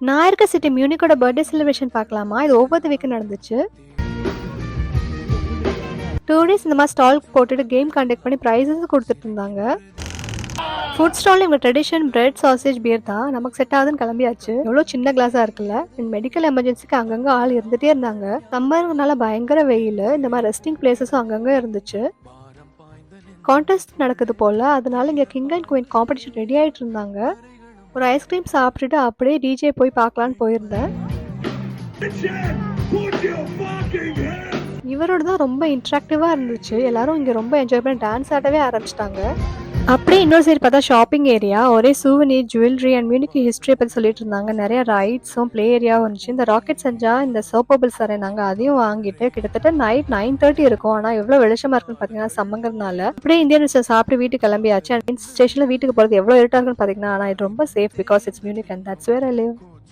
நான் இருக்க city மியூனிக்கோட birthday celebration பார்க்கலாமா? இது ஒவ்வொரு வீக்கு நடந்துச்சு. டூ டேஸ் இந்த மாதிரி ஸ்டால் போட்டுட்டு கேம் கண்டக்ட் பண்ணி ப்ரைஸஸ் கொடுத்துட்டு இருந்தாங்க. ஃபுட் ஸ்டால் இவங்க ட்ரெடிஷன் பிரெட் சாசேஜ் பியர் தான். நமக்கு செட் ஆகுதுன்னு கிளம்பியாச்சு. எவ்வளோ சின்ன கிளாஸாக இருக்குல்ல? மெடிக்கல் எமர்ஜென்சிக்கு அங்கங்கே ஆள் இருந்துகிட்டே இருந்தாங்க. சம்மருனால பயங்கர வெயில். இந்த மாதிரி ரெஸ்டிங் பிளேசஸும் அங்கங்கே இருந்துச்சு. கான்டெஸ்ட் நடக்குது போல். அதனால இங்கே king and queen competition ready ஆகிட்டு இருந்தாங்க. ஒரு ஐஸ்கிரீம் சாப்பிட்டுட்டு அப்படியே டிஜே போய் பார்க்கலான்னு போயிருந்தேன். இவரோட தான் ரொம்ப இன்ட்ராக்டிவாக இருந்துச்சு. எல்லாரும் இங்கே ரொம்ப என்ஜாய் பண்ணி டான்ஸ் ஆடவே ஆரம்பிச்சிட்டாங்க. அப்படியே இன்னொரு சைடு பார்த்தா ஷாப்பிங் ஏரியா ஒரே சூவனீர் ஜுவல்லரி அண்ட் மியூனிக் ஹிஸ்ட்ரியை பற்றி சொல்லிட்டு இருந்தாங்க. நிறைய ரைட்ஸும் ப்ளே ஏரியாவும் இருந்துச்சு. இந்த ராக்கெட் செஞ்சா இந்த சோப்பபிள்ஸ் தரேனாங்க அதையும் வாங்கிட்டு கிட்டத்தட்ட நைட் நைன் தேர்ட்டி இருக்கும். ஆனால் எவ்வளோ வெளிச்சமா இருக்குன்னு பார்த்தீங்கன்னா சம்மங்கிறதுனால அப்படியே இந்தியன் மிஸ்டர் சாப்பிட்டு வீட்டுக்கு கிளம்பியாச்சு. அண்ட் ஸ்டேஷனில் வீட்டுக்கு போகிறது எவ்வளோ இருட்டாக இருக்குன்னு பார்த்தீங்கன்னா ஆனால் இது ரொம்ப safe because it's Munich and that's where I live